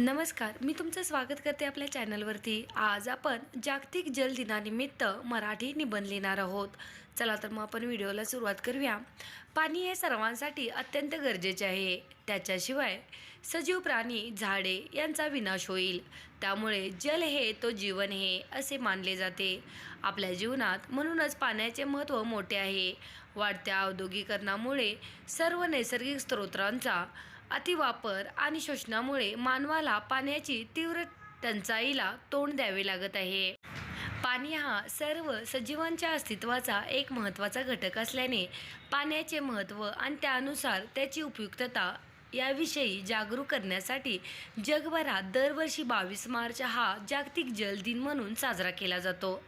नमस्कार मी तुमचं स्वागत करते आपल्या चॅनलवरती. आज आपण जागतिक जल दिनानिमित्त मराठी निबंध लिहिणार आहोत. चला तर मग आपण व्हिडिओला सुरुवात करूया. पाणी हे सर्वांसाठी अत्यंत गरजेचे आहे. त्याच्याशिवाय सजीव प्राणी झाडे यांचा विनाश होईल. त्यामुळे जल हे तो जीवन हे असे मानले जाते. आपल्या जीवनात म्हणूनच पाण्याचे महत्त्व मोठे आहे. वाढत्या औद्योगिकरणामुळे सर्व नैसर्गिक स्रोतांचा अतिवापर आणि शोषणामुळे मानवाला पाण्याची तीव्र टंचाईला तोंड द्यावे लागत आहे. पाणी हा सर्व सजीवांच्या अस्तित्वाचा एक महत्त्वाचा घटक असल्याने पाण्याचे महत्त्व आणि त्यानुसार त्याची उपयुक्तता याविषयी जागरूक करण्यासाठी जगभरात दरवर्षी बावीस मार्च हा जागतिक जल दिन म्हणून साजरा केला जातो.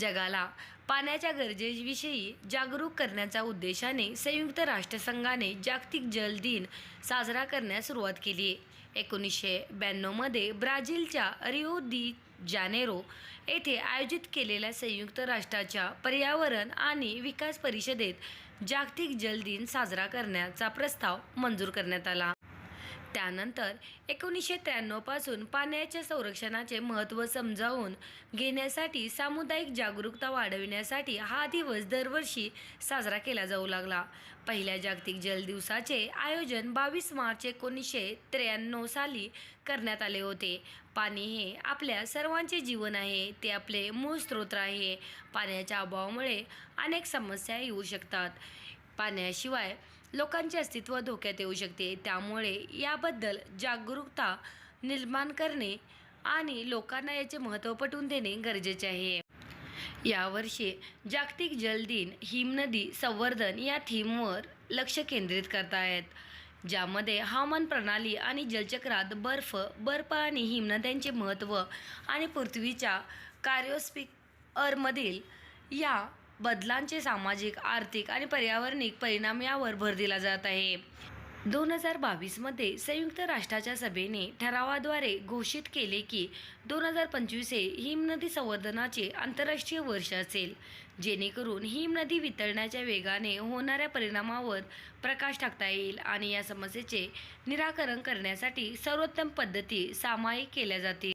जगाला पाण्याच्या गरजेविषयी जागरूक करण्याच्या उद्देशाने संयुक्त राष्ट्रसंघाने जागतिक जल दिन साजरा करण्यास सुरुवात केली एकोणीसशे ब्याण्णवमध्ये ब्राझीलच्या रिओ दी जानेरो येथे आयोजित केलेल्या संयुक्त राष्ट्राच्या पर्यावरण आणि विकास परिषदेत जागतिक जल दिन साजरा करण्याचा प्रस्ताव मंजूर करण्यात आला. त्यानंतर एकोणीसशे त्र्याण्णवपासून पाण्याच्या संरक्षणाचे महत्त्व समजावून घेण्यासाठी सामुदायिक जागरूकता वाढविण्यासाठी हा दिवस दरवर्षी साजरा केला जाऊ लागला. पहिल्या जागतिक जल दिवसाचे आयोजन बावीस मार्च एकोणीसशे त्र्याण्णव साली करण्यात आले होते. पाणी हे आपल्या सर्वांचे जीवन आहे ते आपले मूळ स्रोत आहे. पाण्याच्या अभावामुळे अनेक समस्या येऊ शकतात. पाण्याशिवाय लोकांचे अस्तित्व धोक्यात येऊ शकते. त्यामुळे याबद्दल जागरूकता निर्माण करणे आणि लोकांना याचे महत्त्व पटवून देणे गरजेचे आहे. यावर्षी जागतिक जल दिन हिमनदी संवर्धन या थीमवर लक्ष केंद्रित करतायत ज्यामध्ये हवामान प्रणाली आणि जलचक्रात बर्फ बर्फ आणि हिमनद्यांचे महत्त्व आणि पृथ्वीच्या कार्योस्पिअरमधील या बदलांचे सामाजिक आर्थिक आणि पर्यावरणिक परिणाम यावर भर दिला जात आहे. दोन हजार बावीसमध्ये संयुक्त राष्ट्राच्या सभेने ठरावाद्वारे घोषित केले की दोन हजार पंचवीस हे हिमनदी संवर्धनाचे आंतरराष्ट्रीय वर्ष असेल. जेणेकरून हिमनदी वितळण्याच्या वेगाने होणाऱ्या परिणामावर प्रकाश टाकता येईल आणि या समस्येचे निराकरण करण्यासाठी सर्वोत्तम पद्धती सामायिक केल्या जातील.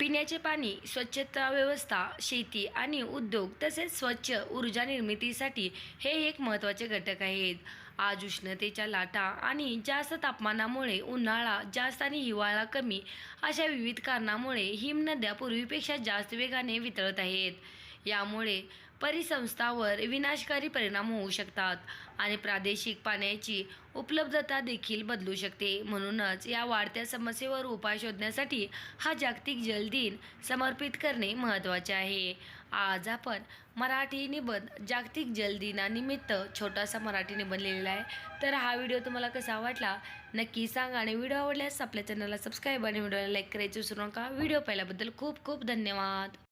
पिण्याचे पाणी स्वच्छता व्यवस्था शेती आणि उद्योग तसेच स्वच्छ ऊर्जा निर्मितीसाठी हे एक महत्त्वाचे घटक आहेत. आज उष्णतेच्या लाटा आणि जास्त तापमानामुळे उन्हाळा जास्त आणि हिवाळा कमी अशा विविध कारणामुळे हिमनद्या पूर्वीपेक्षा जास्त वेगाने वितळत आहेत. यामुळे परिसंस्थावर विनाशकारी परिणाम होऊ शकतात आणि प्रादेशिक पाण्याची उपलब्धता देखील बदलू शकते. म्हणूनच या वाढत्या समस्येवर उपाय शोधण्यासाठी हा जागतिक जल दिन समर्पित करणे महत्त्वाचे आहे. आज आपण मराठी निबंध जागतिक जल दिनानिमित्त छोटासा मराठी निबंध लिहिलेला आहे. तर हा व्हिडिओ तुम्हाला कसा वाटला? नक्की सांगा आणि व्हिडिओ आवडल्यास आपल्या चॅनलला सबस्क्राईब आणि व्हिडिओला लाईक करायचं विसरू नका. व्हिडिओ पाहिल्याबद्दल खूप खूप धन्यवाद.